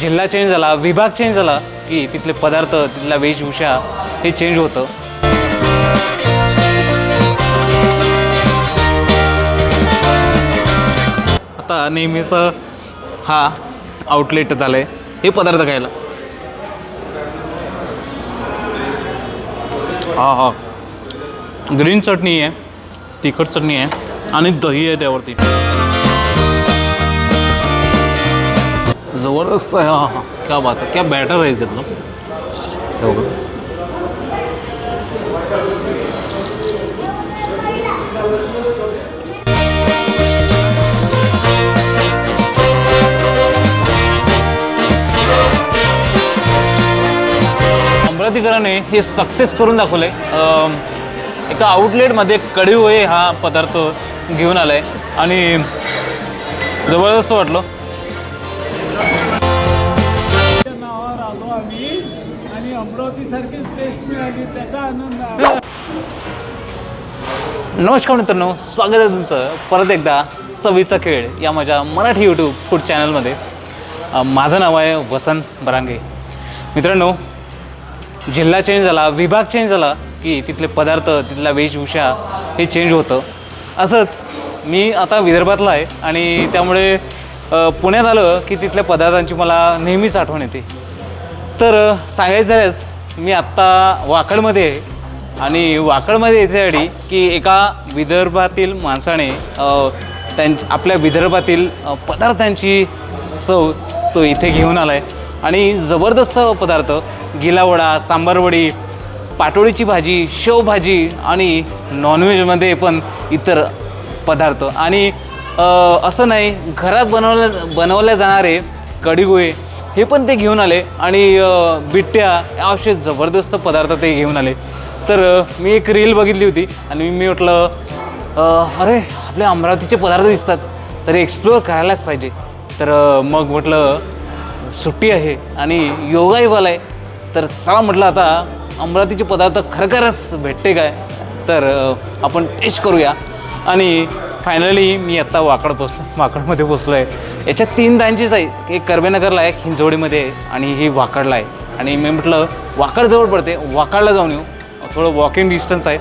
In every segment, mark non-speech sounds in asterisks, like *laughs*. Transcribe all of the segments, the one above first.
जिल्हा चेंज झाला विभाग चेंज झाला की तिथले पदार्थ तिथला वेशभूषा हे चेंज होतं. आता नेहमीच हा आउटलेट झालं आहे हे पदार्थ खायला. हा हा. ग्रीन चटणी आहे तिखट चटणी आहे आणि दही आहे त्यावरती. जबरदस्त आहे. हां हां. क्या बात आहे. क्या बॅटर आहे त्यातलं. हे अमरावतीकरांनी हे सक्सेस करून दाखवलं आहे एका आउटलेटमध्ये कढीवळे हा पदार्थ घेऊन आला आहे आणि जबरदस्त वाटलं. अमरावतीसारखीच टेस्ट मिळाली त्याचा आनंद नमस्कार मित्रांनो स्वागत आहे तुमचं परत एकदा चवीचा खेळ या माझ्या मराठी यूट्यूब फूड चॅनलमध्ये अ, माझं नाव आहे वसंत बरांगे. मित्रांनो जिल्हा चेंज झाला विभाग चेंज झाला की तिथले पदार्थ तिथला वेशभूषा हे चेंज होतं. असंच मी आता विदर्भातला आहे आणि त्यामुळे अ, पुण्यात आलं की तिथल्या पदार्थांची मला नेहमीच आठवण येते. तर अ, सांगायचं झाल्यास मी आत्ता वाकडमध्ये आहे आणि वाकडमध्ये याच्यासाठी की एका विदर्भातील माणसाने त्यां आपल्या विदर्भातील पदार्थांची चव तो इथे घेऊन आला आहे आणि जबरदस्त पदार्थ गिलावडा सांबारवडी पाटोळीची भाजी शेवभाजी आणि नॉनव्हेजमध्ये पण इतर पदार्थ. आणि असं नाही घरात बनवल्या बनवल्या जाणारे कढीगोळे हे पण ते घेऊन आले आणि बिट्ट्या असे जबरदस्त पदार्थ ते घेऊन आले. तर मी एक रील बघितली होती आणि मी म्हटलं अरे आपले अमरावतीचे पदार्थ दिसतात तर एक्सप्लोअर करायलाच पाहिजे. तर मग म्हटलं सुट्टी आहे आणि योगाही वाला आहे तर चला म्हटलं आता अमरावतीचे पदार्थ खरखरच भेटते काय? तर आपण टेस्ट करूया. आणि फायनली मी आत्ता वाकड पोचलो वाकडमध्ये पोचलो आहे याच्यात तीन ब्रँचेस आहेत. एक कर्वेनगरला आहे एक हिंजवडीमध्ये आहे आणि ही वाकडला आहे. आणि मी म्हटलं वाकड जवळ पडते वाकडला जाऊन येऊ. थोडं वॉकिंग डिस्टन्स आहे.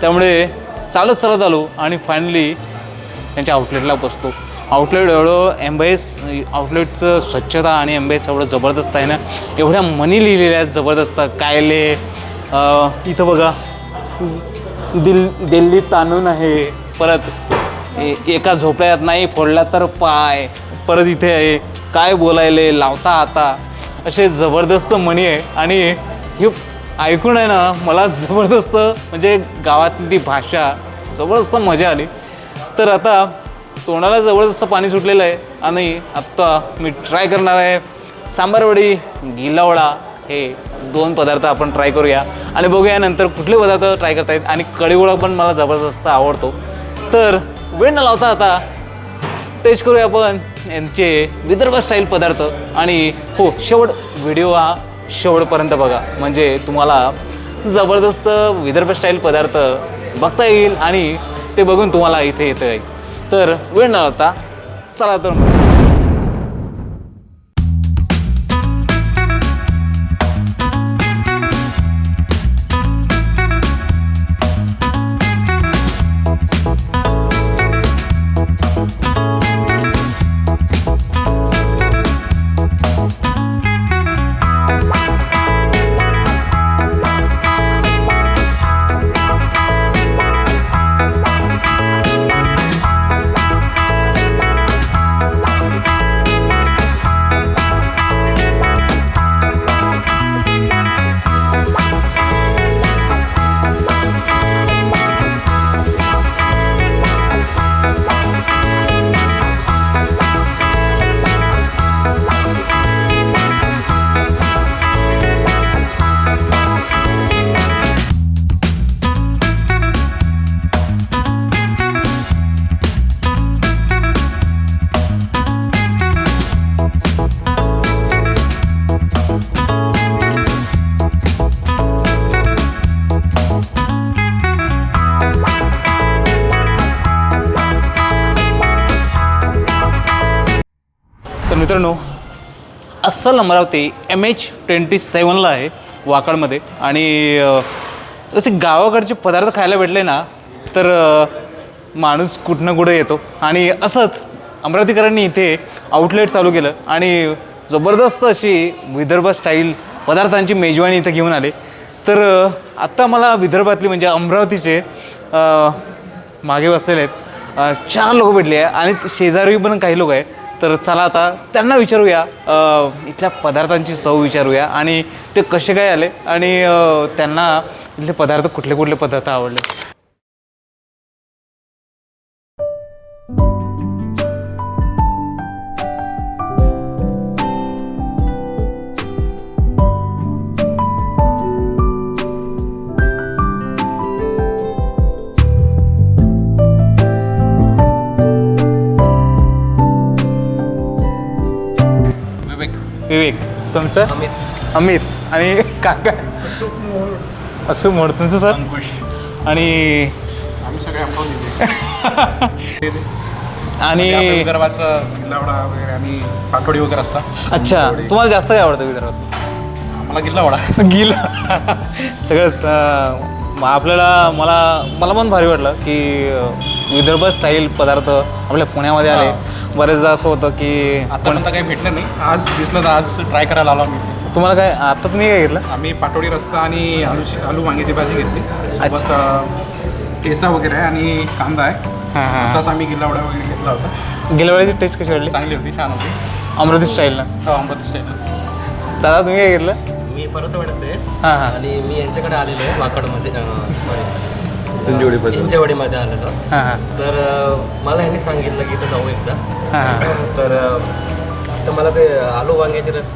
त्यामुळे चालत चालत आलो आणि फायनली त्यांच्या आउटलेटला पोचतो आउटलेट एवढं एम्बेस आउटलेटचं स्वच्छता आणि एम्बेस एवढं जबरदस्त आहे ना. एवढ्या मनी लिहिलेल्या आहेत जबरदस्त. कायले इथं बघा. दिल दिल्ली ताणून आहे. परत ए- एका झोपड्यात नाही फोडला तर पाय. परत इथे आहे. काय बोलायले लावता आता. असे जबरदस्त म्हणी आहे. आणि हे ऐकून आहे ना मला जबरदस्त म्हणजे गावातली ती भाषा जबरदस्त मजा आली. तर आता तोंडाला जबरदस्त पाणी सुटलेलं आहे. आणि आत्ता मी ट्राय करणार आहे. सांबारवडी गिलावळा हे दोन पदार्थ आपण ट्राय करूया. आणि बघूया नंतर कुठले पदार्थ ट्राय करता येत. आणि कढीगोळा पण मला जबरदस्त आवडतो. तर वेळ न लावता आता टेस्ट करूया आपण यांचे विदर्भ स्टाईल पदार्थ. आणि हो शेवट व्हिडिओ हा शेवटपर्यंत बघा. म्हणजे तुम्हाला जबरदस्त विदर्भ स्टाईल पदार्थ बघता येईल आणि ते बघून तुम्हाला इथे येतं येईल. तर वेळ न लावता चला तर मित्रांनो अस्सल अमरावती एम एच ट्वेंटी सेवनला आहे वाकडमध्ये. आणि जसे गावाकडचे पदार्थ खायला भेटले ना तर माणूस कुठनं कुठं येतो. आणि असंच अमरावतीकरांनी इथे आउटलेट चालू केलं. आणि जबरदस्त अशी विदर्भ स्टाईल पदार्थांची मेजवानी इथं घेऊन आले. तर आत्ता मला विदर्भातली म्हणजे अमरावतीचे मागे बसलेले आहेत. चार लोक भेटले आहे. आणि शेजारी पण काही लोक आहे तर चला आता त्यांना विचारूया. इथल्या पदार्थांची चव विचारूया. आणि ते कसे काय आले? आणि त्यांना इथले पदार्थ कुठले कुठले पदार्थ आवडले? तुमचं अमित. अमित. आणि काका असू मोड. तुमचं सर? अंकुश. आणि आम्ही सगळे अमरावती आणि विदर्भाचं गिल्लावडा वगैरे आणि पाटोडी वगैरे असता अच्छा. तुम्हाला जास्त काय आवडतं विदर्भात? आम्हाला गिल्लावडा. गिल सगळंच अं, आपल्याला मला मला पण भारी वाटलं की विदर्भ स्टाईल पदार्थ आपल्या पुण्यामध्ये आले. बरेचदा असं होतं की आतापर्यंत काही भेटलं नाही. आज दिसलं तर आज ट्राय करायला आलो आम्ही. तुम्हाला काय आता तुम्ही काय घेतलं? आम्ही पाटोडी रस्सा आणि आलूची आलू वांग्याची भाजी घेतली. अच्छा. सोबत, अं, ठेचा वगैरे आहे आणि कांदा आहे. हां हां. आताच आम्ही गिल्लावडा वगैरे घेतला होता. गेल्या वेळेची टेस्ट कशी वाटली? चांगली होती छान होती. अमरावती स्टाईलनं हो, अमरावती स्टाईल दादा तुम्ही काय घेतलं? मी परतवाड्याचं आहे हां हां. आणि मी यांच्याकडे आलेलो आहे वाकडमध्ये. सॉरी इंजेवाडीमध्ये आलेलो. हां हां. तर अं, मला यांनी सांगितलं की इथं जाऊ एकदा. हां तर अं, तर मला ते आलू वांग्याची रस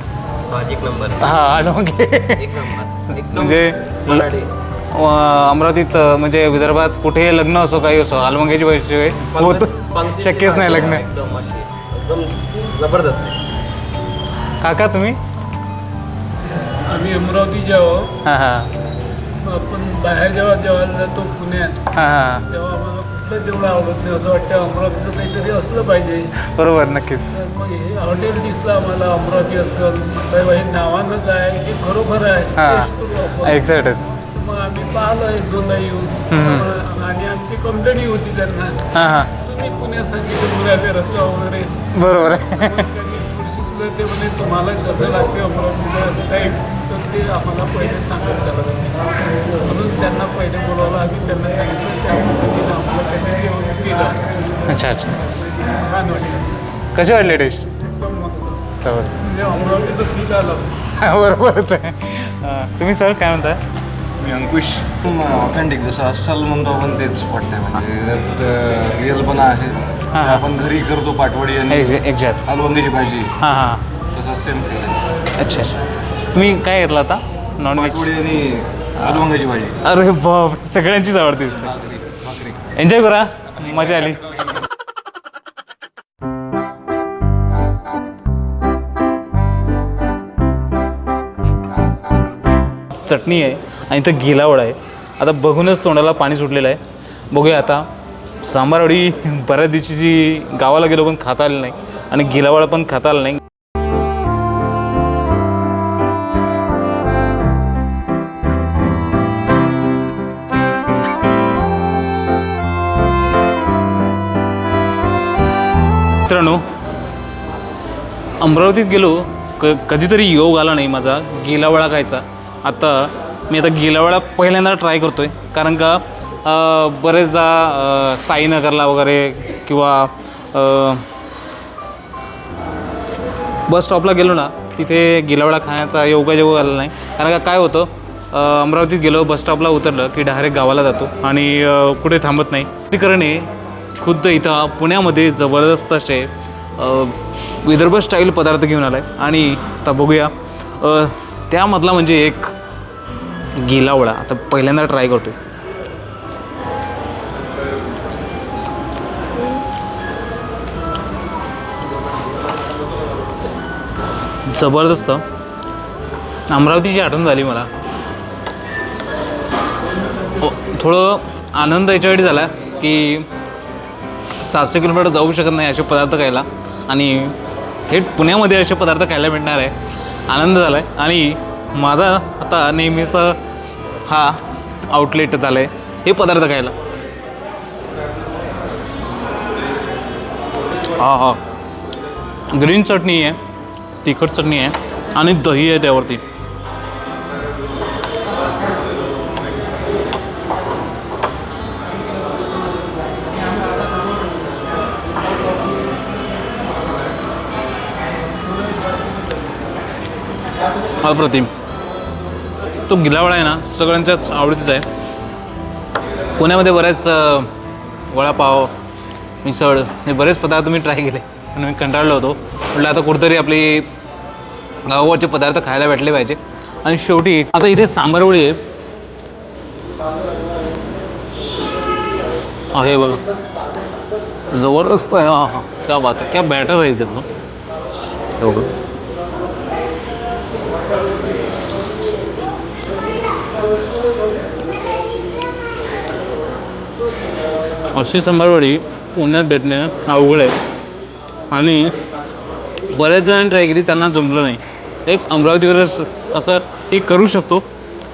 भाजी एक नंबर. हां आलो घे एक नंबर. एकदम म्हणजे मराठी. अं, अमरावतीत अं, म्हणजे विदर्भात कुठे लग्न असो काही असो आलमंग्याची होत पंक्तीची शक्यच नाही भाजी लग्न. आहे, एकदम अशी एकदम जबरदस्त आहे. काका तुम्ही? आम्ही अमरावती जेव्हा हां हां. आपण बाहेर जेव्हा जेवायला जातो पुण्यात हां तेव्हा आम्हाला कुठलं जेवढं आवडत नाही. असं वाटतं अमरावतीचं काहीतरी असलं पाहिजे. बरोबर नक्कीच. तर मग हे हॉटेल दिसलं आम्हाला अमरावती असेल म्हटलं हे नावानंच आहे की खरोखर आहे टेस्ट करू हां आपण. एक्झॅक्टच मग आम्ही पाहिलं एक दोनदा येऊन. आणि आमची कंप्लेंट होती त्यांना. हां हां. तुम्ही पुण्यात सांगितलं मुलाचे रस्ता वगैरे. बरोबर. आहे मग त्यांनी ते म्हणे तुम्हाला कसं लागते अमरावतीला? असं काही ते आम्हाला पहिले सांगत चालत म्हणून त्यांना पहिले बोलावलं आम्ही त्यांना सांगितलं त्या पद्धतीने आम्हाला त्यांनी केलं. अच्छा अच्छा. छान वाटलं. कशी वाटली टेस्ट? एकदम मस्त. जबरदस्त. म्हणजे अमरावतीचं फील आलं. हां बरोबरच आहे. तुम्ही सर काय म्हणताय? मी अंकुश. ऑथेंटिक जसं अस्सल म्हणतो आपण तेच वाटतंय म्हणजे. त्यात रिअलपणा आहे. हां. आपण घरी करतो पाटवडी आणि एक्झॅ एक्झॅक्ट आलूवांग्याची भाजी. हां हां. तसा सेम फील अच्छा अच्छा. तुम्ही काय घेतलं आता? नॉनव्हेज पाटवडी आणि आलूवांग्याची भाजी. अरे बाप सगळ्यांचीच आवडते दिसते. भाकरी भाकरी. एन्जॉय करा. मजा आली. चटणी आहे आणि इथं गिलावड आहे. आता बघूनच तोंडाला पाणी सुटलेलं आहे. बघूया आता. सांबारवडी बऱ्याच दिवशी जी गावाला गेलो पण खाता आली नाही. आणि गिलावड पण खाता आलं नाही. अमरावतीत गेलो क कधीतरी योग आला नाही माझा गेलावळा खायचा. आता मी आता गेलावळा पहिल्यांदा ट्राय करतो आहे कारण का बरेचदा साईनगरला वगैरे किंवा बस स्टॉपला गेलो ना तिथे गिलावडा खाण्याचा योगायोग आला नाही. कारण का काय होतं अमरावतीत गेलो बस स्टॉपला उतरलं की डायरेक्ट गावाला जातो. आणि कुठे थांबत नाही. तिकडे खुद्द इथं पुण्यामध्ये जबरदस्त असे विदर्भ स्टाईल पदार्थ घेऊन आला आहे आणि आता बघूया. त्यामधला म्हणजे एक गिलावळा आता पहिल्यांदा ट्राय करतो जबरदस्त. अमरावतीची आठवण झाली मला. थोडं आनंद याच्यासाठी झाला की सातशे किलोमीटर जाऊ शकत नाही असे पदार्थ खायला. आणि थेट पुण्यामध्ये असे पदार्थ खायला मिळणार आहे. आनंद झाला आहे आणि माझा आता नेहमीचा हा आउटलेट झाला आहे हे पदार्थ खायला. हा हा. ग्रीन चटणी आहे तिखट चटणी आहे आणि दही आहे त्यावरती. अप्रतिम तो गिलावळा आहे ना सगळ्यांच्याच आवडीचा आहे. पुण्यामध्ये बऱ्याच वडापाव मिसळ हे बरेच पदार्थ मी ट्राय केले. पण मी कंटाळलो होतो. म्हटलं आता कुठेतरी आपली गावाचे पदार्थ खायला भेटले पाहिजे. आणि शेवटी आता इथे सांबरवळी आहे. बघ हे बघा. जबरदस्त आहे. हा हा. क्या बात आहे. क्या बॅटर आहे इथे एवढं अशी सांबारवडी पुण्यात भेटणे अवघड आहे. आणि बऱ्याच जणांनी ट्राय केली त्यांना जमलं नाही. एक अमरावतीवरच असं एक करू शकतो.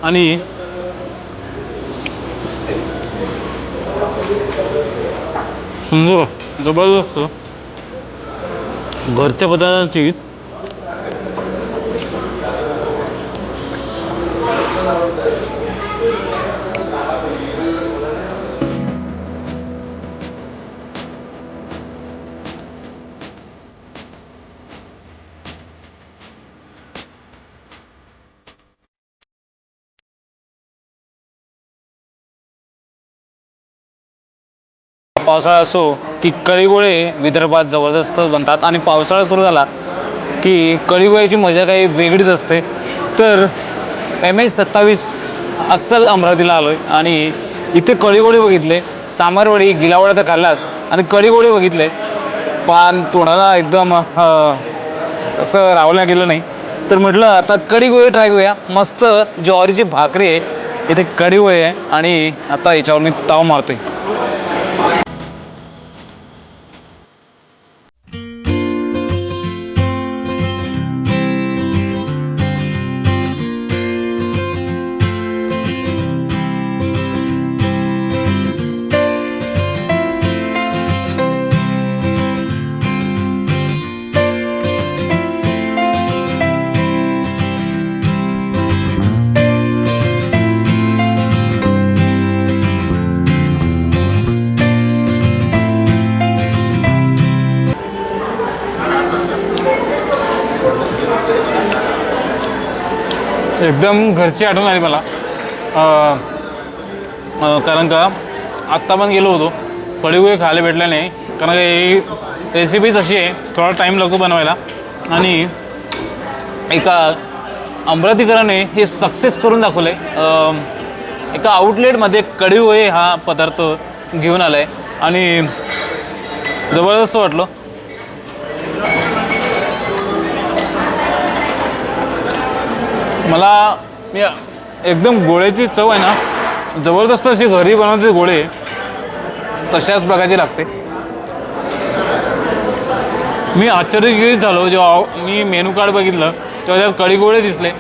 आणि सुंदर जबरदस्त. घरच्या पदार्थांची पावसाळा असो की कळीगोळे विदर्भात जबरदस्त बनतात आणि पावसाळा सुरू झाला की कळीगोळ्याची मजा काही वेगळीच असते. तर एम एच सत्तावीस अस्सल अमरावतीला आलो आहे आणि इथे कळीगोळे बघितले सामरवडी गिलावडा तर खाल्लाच आणि कळीगोळे बघितले. पान तोंडाला एकदम असं रावलं गेलं नाही. तर म्हटलं आता कढीगोळे ट्राय करूया. मस्त ज्वारीची भाकरी आहे. इथे कढीगोळे आहे आणि आता याच्यावर मी ताव मारतोय. एकदम घरची आठवण आली मला. कारण का आत्ता पण गेलो होतो. कढीगोळे खायला भेटल्या नाही कारण का ही रेसिपीच अशी आहे थोडा टाईम लागतो बनवायला. आणि एका अमरावतीकराने हे सक्सेस करून दाखवलं आहे एका आउटलेटमध्ये कढीगोळे हा पदार्थ घेऊन आला आहे आणि जबरदस्त वाटलं. मला मी एकदम गोळ्याची चव आहे ना जबरदस्त अशी घरी बनवते गोळे. तशाच प्रकारची लागते. मी आश्चर्यचकित झालो जेव्हा मी मेनू कार्ड बघितलं तेव्हा त्यात कढीगोळे दिसले.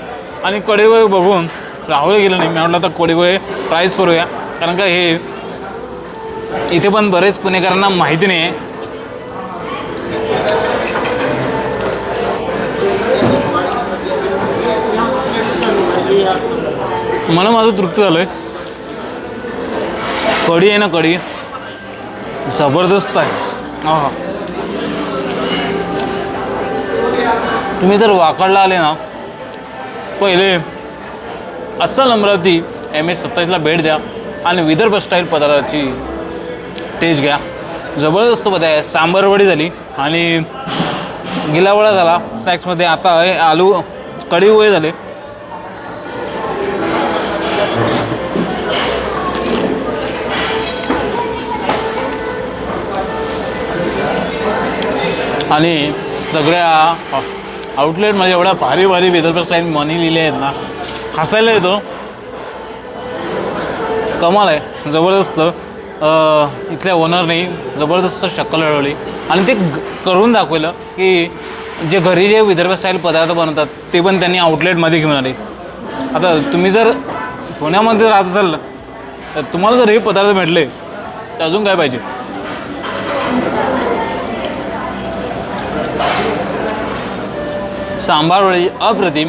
आणि कढीगोळे बघून राहुले गेलं नाही. मी म्हटलं आता कढीगोळे ट्रायच करूया. कारण का हे इथे पण बरेच पुणेकरांना माहिती नाही आहे मला माझं तृप्त झालं आहे कढी आहे ना कढी. जबरदस्त आहे. हा तुम्ही जर वाकडला आले ना पहिले अस्सल अमरावती एम एस सत्तावीसला भेट द्या आणि विदर्भ स्टाईल पदार्थाची टेस्ट घ्या. जबरदस्त पदार्थ आहे. सांबारवडी झाली आणि गिलावडा झाला. स्नॅक्समध्ये आता आलू कढी वय झाले. आणि सगळ्या आउटलेटमध्ये एवढ्या भारी भारी विदर्भ स्टाईल मनी लिहिले आहेत ना. हसायला येतो. कमाल आहे. जबरदस्त. इथल्या ओनरने जबरदस्त शक्कल लढवली आणि ते करून दाखवलं की जे घरी जे विदर्भ स्टाईल पदार्थ बनवतात ते पण त्यांनी आउटलेटमध्ये घेऊन आले. आता तुम्ही जर पुण्यामध्ये राहत असाल ना तर तुम्हाला जर हे पदार्थ भेटले तर अजून काय पाहिजे? सांबार वडी अप्रतिम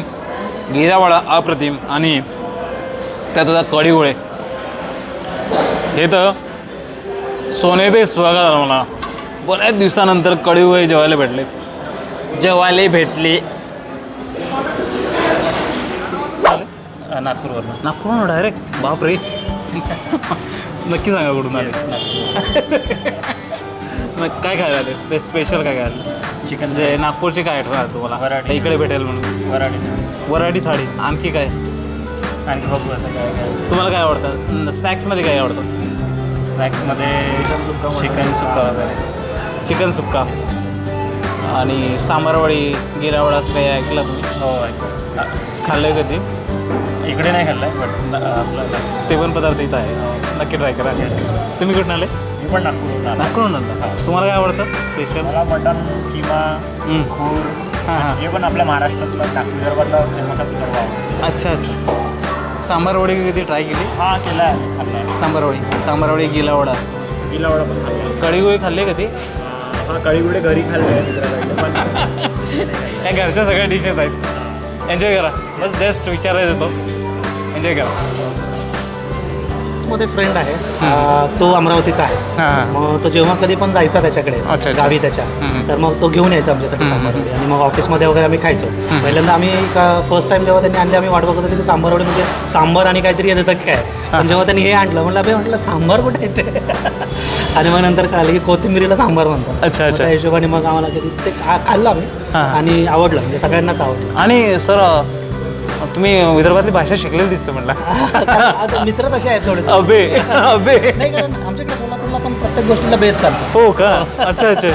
गिरावाडा अप्रतिम आणि त्यात आता कढी गोळे हे तर सोने पे स्वागत झालं मला. बऱ्याच दिवसानंतर कढी गोळे जेवायला भेटले. जेवायला भेटले. नागपूरवरून. नागपूर डायरेक्ट बापरे. नक्की सांगा कुठून आले. काय खायला आले? ते स्पेशल काय खायला चिकन म्हणजे नागपूरची काय आली तुम्हाला? वराठी. इकडे भेटेल म्हणून. वराठी वराठी थाळी. आणखी काय? आणखी बघू आता काय काय. तुम्हाला काय आवडतं? स्नॅक्समध्ये काय आवडतं? स्नॅक्समध्ये चिकन सुक्का वगैरे. चिकन सुक्का आणि सांबारवडी गिरावडा असं काही ऐकलं तुम्ही? हो ऐक खाल्लं कधी? इकडे नाही खाल्लं बट आपलं ते पण पदार्थ इथं आहे. नक्की ट्राय करा. तुम्ही कुठून आले? मी पण नागपूरवरून आलो. नागपूरहून आला तुम्हाला काय आवडतं? स्पेशल? मला मटन किमा खूर हां हां. हे पण आपल्या महाराष्ट्रातलं नागपूर विदर्भातला फेमस सर्व आवडतं. अच्छा अच्छा. सांबारवडी कधी ट्राय केली? हा केला आहे. खाल्ला आहे. सांबारवडी सांबारवडी गिलावडा गिलावडा पण खाल्ला कढीगोळी खाल्ले कधी? हा कळीगुडे घरी खाल्ले आहे मित्राकडे पण या घरच्या सगळ्या डिशेस आहेत. एन्जॉय करा. बस जस्ट विचारायचं होतं. एन्जॉय करा. मध्ये फ्रेंड आहे. अं, तो अमरावतीचा आहे. हां मग तो जेव्हा कधी पण जायचा त्याच्याकडे अच्छा. गावी त्याच्या हम्म. तर मग तो घेऊन यायचा आमच्यासाठी सांबारवडी आणि मग ऑफिसमध्ये वगैरे आम्ही खायचो. पहिल्यांदा आम्ही फर्स्ट टाइम जेव्हा त्यांनी आणले आम्ही वाट बघत होतो की सांबारवडी म्हणजे सांबार आणि काहीतरी येतं की काय. पण जेव्हा त्यांनी हे आणलं म्हटलं अबे म्हटलं सांबार कुठे येते? *laughs* आणि मग नंतर कळालं की कोथिंबिरीला सांबार म्हणतात. अच्छा, मग अच्छा. त्या हिशोबाने मग आम्हाला कधी ते खा- खाल्लं आम्ही हां. आणि आवडलं म्हणजे सगळ्यांनाच आवडलं. आणि सर तुम्ही विदर्भातली भाषा शिकलेली दिसते म्हटलं मित्र तसे आहेत थोडेसे. अबे अबे. नाही कारण आमच्याकडे सोलापूरला पण प्रत्येक गोष्टीला बेस चालतो. हो का? अच्छा अच्छा.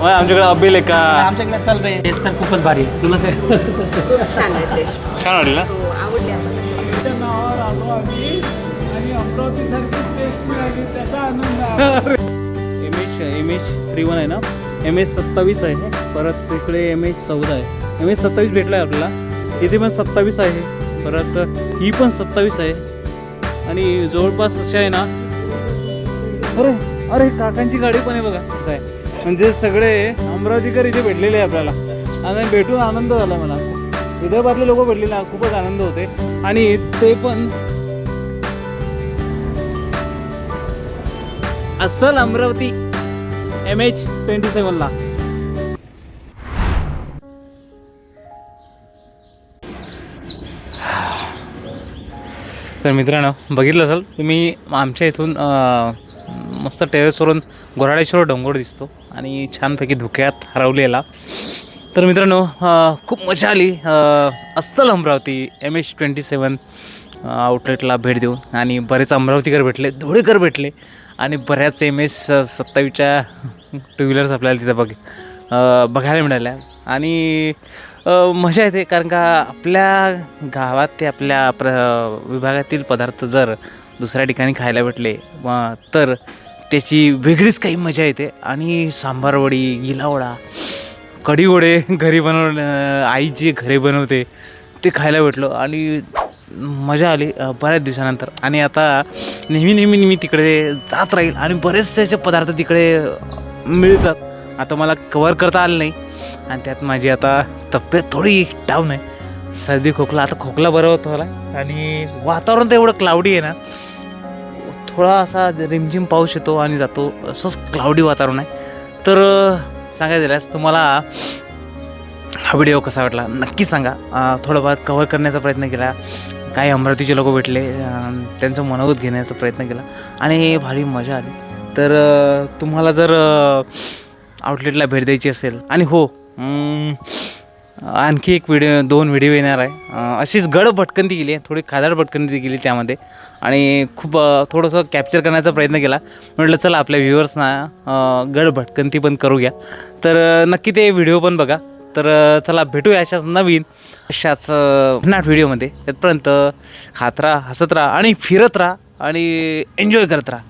मग आमच्याकडे अबेल आहे का आमच्याकडे चल बे. टेस्ट तर खूपच भारी आहे. तुला काय? छान आहे टेस्ट छान वाटलं ना? हो M H M H three one आहे ना? एम एच सत्तावीस आहे. परत तिकडे एम एच चौदा आहे. एम एच सत्तावीस भेटला आहे आपल्याला. इथे पण सत्तावीस आहे. परत ही पण सत्तावीस आहे. आणि जवळपास अशा आहे ना अरे अरे काकांची गाडी पण आहे बघा. असं आहे. म्हणजे सगळे अमरावतीकर इथे भेटलेले आहे आपल्याला. आणि भेटून आनंद झाला मला. विदर्भातले लोक भेटलेले खूपच आनंद होते आणि ते पण अस्सल अमरावती एम एच ट्वेंटी सेवनला तर मित्रांनो बघितलं असाल तुम्ही आमच्या इथून मस्त टेरेसवरून गोराडेश्वर डोंगर दिसतो आणि छानपैकी धुक्यात हरवलेला. तर मित्रांनो खूप मजा आली. अस्सल Amravati M H twenty seven आउटलेटला भेट देऊन. आणि बरेच अमरावतीकर भेटले धुळेकर भेटले. आणि बऱ्याच एम एस सत्तावीसच्या टू व्हीलर्स आपल्याला तिथं बघ बघायला मिळाल्या. आणि मजा येते कारण का आपल्या गावात ते आपल्या प्र विभागातील पदार्थ जर दुसऱ्या ठिकाणी खायला भेटले तर त्याची वेगळीच काही मजा येते. आणि सांबारवडी गिलावडा कढीवडे घरी बनव आई जी घरी बनवते ते खायला भेटलो. आणि मजा आली बऱ्याच दिवसानंतर. आणि आता नेहमी नेहमी नेहमी तिकडे जात राहील. आणि बरेचसे असे पदार्थ तिकडे मिळतात. आता मला कवर करता आलं नाही. आणि त्यात माझी आता तब्येत थोडी डाऊन आहे. सर्दी खोकला आता खोकला बरं होतं मला. आणि वातावरण तर एवढं क्लाउडी आहे ना. थोडा असा रिमझिम पाऊस येतो आणि जातो. असंच क्लाउडी वातावरण आहे. तर सांगायचं झाल्यास तुम्हाला हा व्हिडिओ कसा वाटला? नक्की सांगा. थोडंफार कव्हर करण्याचा प्रयत्न केला. काही अमरावतीचे लोक भेटले. त्यांचं मनोगत घेण्याचा प्रयत्न केला. आणि भारी मजा आली. तर तुम्हाला जर आउटलेटला भेट द्यायची असेल. आणि हो आणखी एक व्हिडिओ दोन व्हिडिओ येणार आहे. अशीच गड भटकंती गेली आहे थोडी खादाड भटकंती गेली त्यामध्ये. आणि खूप थोडंसं कॅप्चर करण्याचा प्रयत्न केला. म्हटलं चला आपल्या व्ह्युअर्सना गड भटकंती पण करू घ्या तर नक्की ते व्हिडिओ पण बघा. तर चला भेटूया अशाच नवीन अशाच नाट व्हिडिओमध्ये. त्यातपर्यंत खात राहा हसत राहा आणि फिरत राहा आणि एन्जॉय करत राहा.